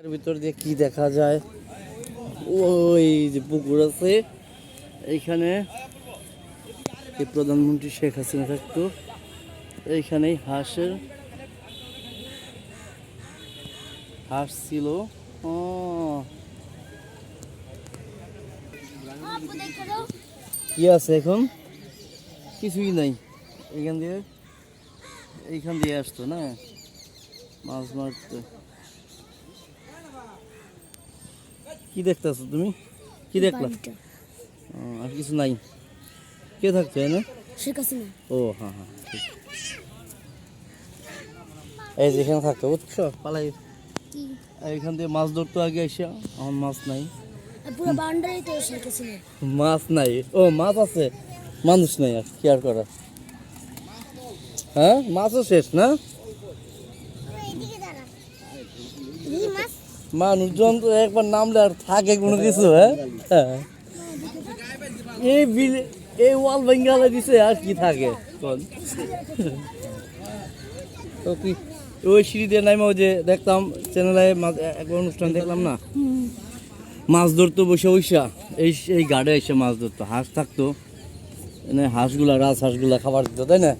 এর ভিতর দিয়ে কি দেখা যায়? ওই যে পুকুর আছে। এইখানে প্রধানমন্ত্রী শেখ হাসিনা থাকতো। এইখানেই হাঁসের হাঁস ছিল। ও। কি আছে এখন? কিছুই নাই। এখান দিয়ে এইখান দিয়ে আসতো না? মাছ মারতে। কি দেখতেছো তুমি? কি দেখলা? আর কিছু নাই। কে থাকছে না? শেখ হাসিনা। ও হ্যাঁ হ্যাঁ এই যেখানে থাকতো বুঝছ? পালাই। কি? এইখান দিয়ে মাছ ধরতো আগে এসে আমার মাছ নাই। পুরো বাউন্ডারি শেখ হাসিনা। মাছ নাই। ও মাছ আছে। মানুষ নাই আর কি আর করা হ্যাঁ মাছও শেষ না? মানুষজন তো একবার নামলে আর থাকে কোনো কিছু হ্যাঁ? হ্যাঁ। এই বিল এই ওয়াল বেঙ্গালে দিছে আর কি থাকে? তো কি ওই সিঁড়ি দিয়ে নামে ওই যে দেখতাম চ্যানেলে একবার অনুষ্ঠান দেখলাম না? মাছ ধরতো বসে বসা এই এই গাড়ে এসে মাছ ধরতো হাঁস থাকতো। এনে হাঁসগুলা রাজ হাঁসগুলা খাবার দিত তাই না?